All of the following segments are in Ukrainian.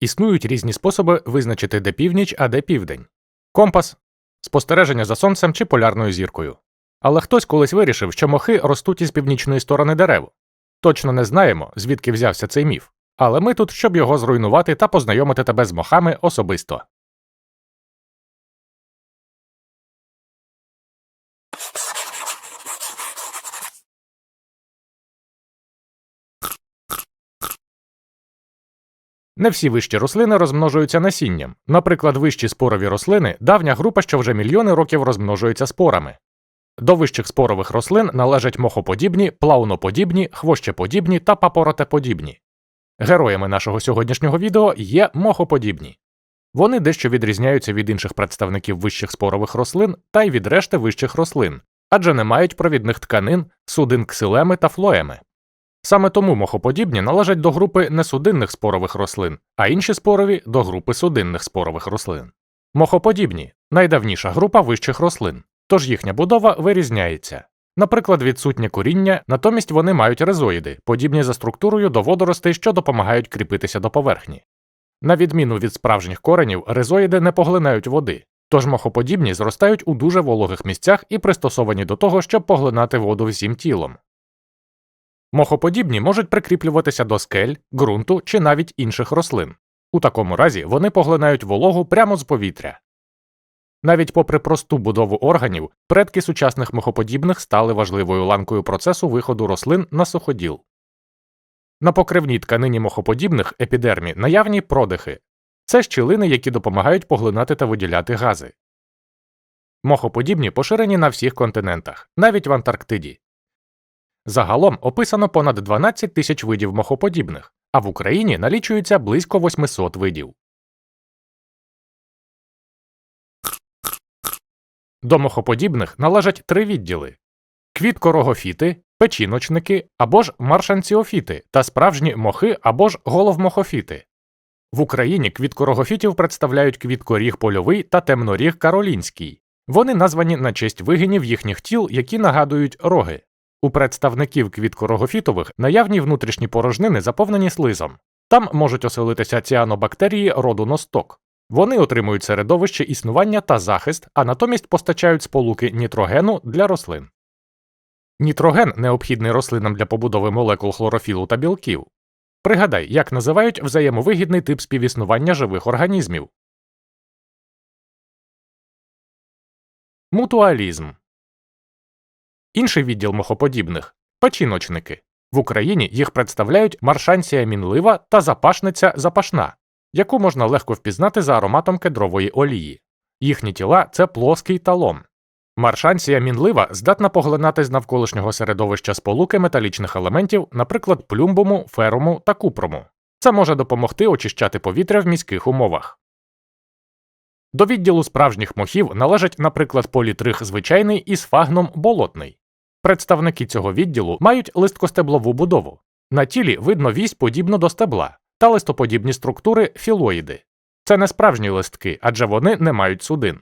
Існують різні способи визначити, де північ, а де південь. Компас, спостереження за сонцем чи полярною зіркою. Але хтось колись вирішив, що мохи ростуть із північної сторони дерев. Точно не знаємо, звідки взявся цей міф, але ми тут, щоб його зруйнувати та познайомити тебе з мохами особисто. Не всі вищі рослини розмножуються насінням. Наприклад, вищі спорові рослини давня група, що вже мільйони років розмножується спорами. До вищих спорових рослин належать мохоподібні, плауноподібні, хвощеподібні та папоротеподібні. Героями нашого сьогоднішнього відео є мохоподібні. Вони дещо відрізняються від інших представників вищих спорових рослин та й від решти вищих рослин, адже не мають провідних тканин, судин ксилеми та флоеми. Саме тому мохоподібні належать до групи несудинних спорових рослин, а інші спорові до групи судинних спорових рослин. Мохоподібні найдавніша група вищих рослин, тож їхня будова вирізняється. Наприклад, відсутнє коріння, натомість вони мають резоїди, подібні за структурою до водоростей, що допомагають кріпитися до поверхні. На відміну від справжніх коренів, резоїди не поглинають води, тож мохоподібні зростають у дуже вологих місцях і пристосовані до того, щоб поглинати воду всім тілом. Мохоподібні можуть прикріплюватися до скель, ґрунту чи навіть інших рослин. У такому разі вони поглинають вологу прямо з повітря. Навіть попри просту будову органів, предки сучасних мохоподібних стали важливою ланкою процесу виходу рослин на суходіл. На покривній тканині мохоподібних епідермі наявні продихи це щілини, які допомагають поглинати та виділяти гази. Мохоподібні поширені на всіх континентах, навіть в Антарктиді. Загалом описано понад 12 тисяч видів мохоподібних, а в Україні налічується близько 800 видів. До мохоподібних належать три відділи квіткорогофіти, печіночники або ж маршанціофіти та справжні мохи або ж головмохофіти. В Україні квіткорогофітів представляють квіткоріг польовий та темноріг каролінський. Вони названі на честь вигинів їхніх тіл, які нагадують роги. У представників квіткорогофітових наявні внутрішні порожнини заповнені слизом. Там можуть оселитися ціанобактерії роду носток. Вони отримують середовище існування та захист, а натомість постачають сполуки нітрогену для рослин. Нітроген необхідний рослинам для побудови молекул хлорофілу та білків. Пригадай, як називають взаємовигідний тип співіснування живих організмів. Мутуалізм Інший відділ мохоподібних печіночники. В Україні їх представляють маршанція мінлива та запашниця запашна, яку можна легко впізнати за ароматом кедрової олії. Їхні тіла це плоский талон. Маршанція мінлива здатна поглинати з навколишнього середовища сполуки металічних елементів, наприклад, плюмбуму, феруму та купрому. Це може допомогти очищати повітря в міських умовах. До відділу справжніх мохів належать, наприклад, політрих звичайний і сфагном болотний. Представники цього відділу мають листкостеблову будову. На тілі видно вісь подібно до стебла та листоподібні структури філоїди. Це не справжні листки, адже вони не мають судин.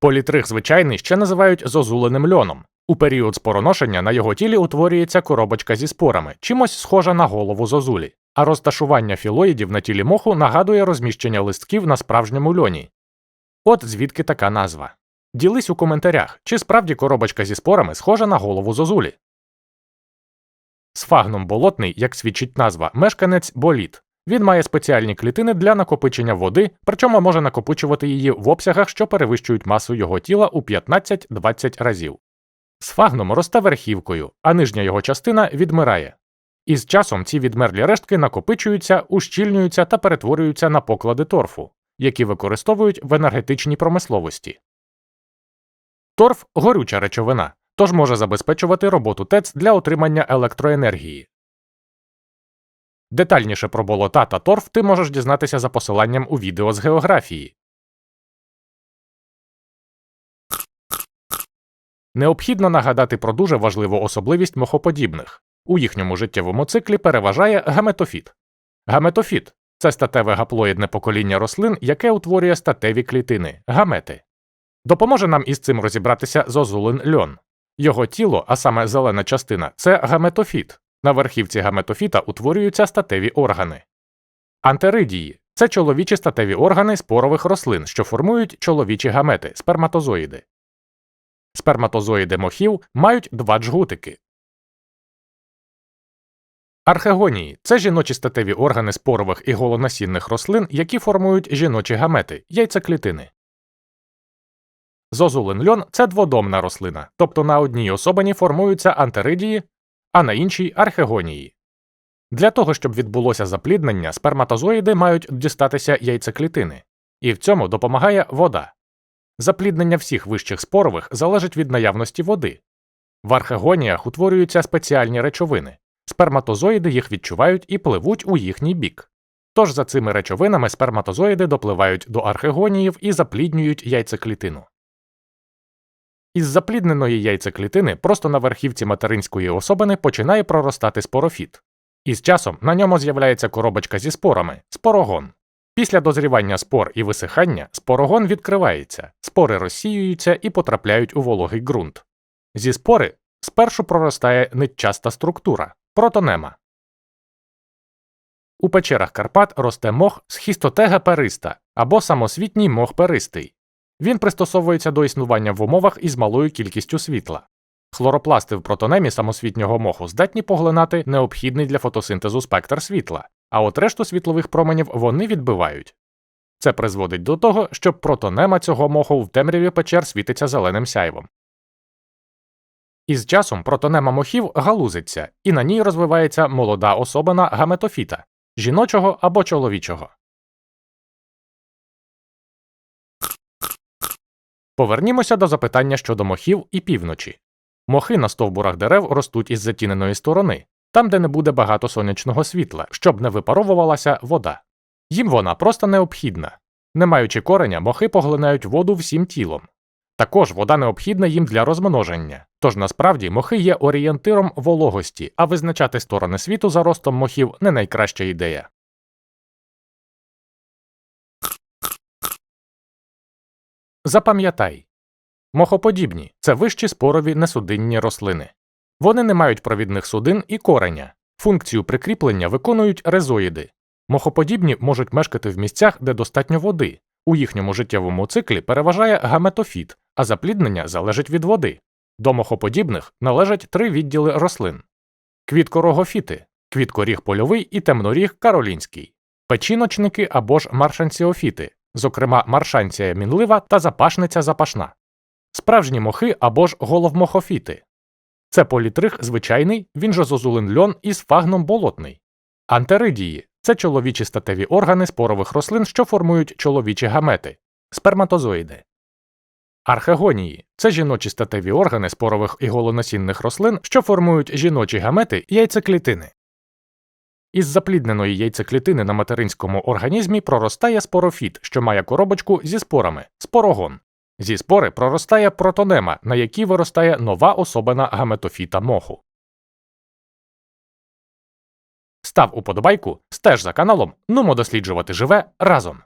Політрих звичайний ще називають зозуленим льоном. У період спороношення на його тілі утворюється коробочка зі спорами, чимось схожа на голову зозулі, а розташування філоїдів на тілі моху нагадує розміщення листків на справжньому льоні. От звідки така назва. Ділись у коментарях, чи справді коробочка зі спорами схожа на голову зозулі. Сфагном болотний, як свідчить назва, мешканець боліт. Він має спеціальні клітини для накопичення води, причому може накопичувати її в обсягах, що перевищують масу його тіла у 15-20 разів. Сфагном росте верхівкою, а нижня його частина відмирає. Із часом ці відмерлі рештки накопичуються, ущільнюються та перетворюються на поклади торфу, які використовують в енергетичній промисловості. Торф горюча речовина, тож може забезпечувати роботу ТЕЦ для отримання електроенергії. Детальніше про болота та торф ти можеш дізнатися за посиланням у відео з географії. Необхідно нагадати про дуже важливу особливість мохоподібних. У їхньому життєвому циклі переважає гаметофіт. Гаметофіт це статеве гаплоїдне покоління рослин, яке утворює статеві клітини гамети. Допоможе нам із цим розібратися зозулин льон. Його тіло, а саме зелена частина, це гаметофіт. На верхівці гаметофіта утворюються статеві органи. Антеридії це чоловічі статеві органи спорових рослин, що формують чоловічі гамети сперматозоїди. Сперматозоїди мохів мають два джгутики. Архегонії це жіночі статеві органи спорових і голонасінних рослин, які формують жіночі гамети яйцеклітини. Зозулин льон це дводомна рослина, тобто на одній особині формуються антеридії, а на іншій архегонії. Для того, щоб відбулося запліднення, сперматозоїди мають дістатися яйцеклітини, і в цьому допомагає вода. Запліднення всіх вищих спорових залежить від наявності води. В архегоніях утворюються спеціальні речовини. Сперматозоїди їх відчувають і пливуть у їхній бік. Тож за цими речовинами сперматозоїди допливають до архегоніїв і запліднюють яйцеклітину. Із заплідненої яйцеклітини просто на верхівці материнської особини починає проростати спорофіт. Із часом на ньому з'являється коробочка зі спорами спорогон. Після дозрівання спор і висихання спорогон відкривається, спори розсіюються і потрапляють у вологий ґрунт. Зі спори спершу проростає нитчаста структура протонема. У печерах Карпат росте мох схістотега периста або самосвітній мох перистий. Він пристосовується до існування в умовах із малою кількістю світла. Хлоропласти в протонемі самосвітнього моху здатні поглинати необхідний для фотосинтезу спектр світла, а от решту світлових променів вони відбивають. Це призводить до того, що протонема цього моху в темряві печер світиться зеленим сяйвом. Із часом протонема мохів галузиться, і на ній розвивається молода особина гаметофіта жіночого або чоловічого. Повернімося до запитання щодо мохів і півночі. Мохи на стовбурах дерев ростуть із затіненої сторони, там, де не буде багато сонячного світла, щоб не випаровувалася вода. Їм вона просто необхідна. Не маючи кореня, мохи поглинають воду всім тілом. Також вода необхідна їм для розмноження, тож насправді мохи є орієнтиром вологості, а визначати сторони світу за ростом мохів не найкраща ідея. Запам'ятай мохоподібні це вищі спорові несудинні рослини. Вони не мають провідних судин і кореня. Функцію прикріплення виконують резоїди. Мохоподібні можуть мешкати в місцях, де достатньо води. У їхньому життєвому циклі переважає гаметофіт, а запліднення залежить від води. До мохоподібних належать три відділи рослин: квіткорогофіти, квіткоріг польовий і темноріг каролінський, печіночники або ж маршанціофіти, зокрема маршанція мінлива та запашниця запашна, справжні мохи або ж головмохофіти. Це політрих звичайний, він же зозулин льон із фагном болотний. Антеридії це чоловічі статеві органи спорових рослин, що формують чоловічі гамети, сперматозоїди. Архегонії це жіночі статеві органи спорових і голоносінних рослин, що формують жіночі гамети яйцеклітини. Із заплідненої яйцеклітини на материнському організмі проростає спорофіт, що має коробочку зі спорами спорогон. Зі спори проростає протонема, на якій виростає нова особина гаметофіта моху. Став уподобайку, стеж за каналом, нумо досліджувати живе разом.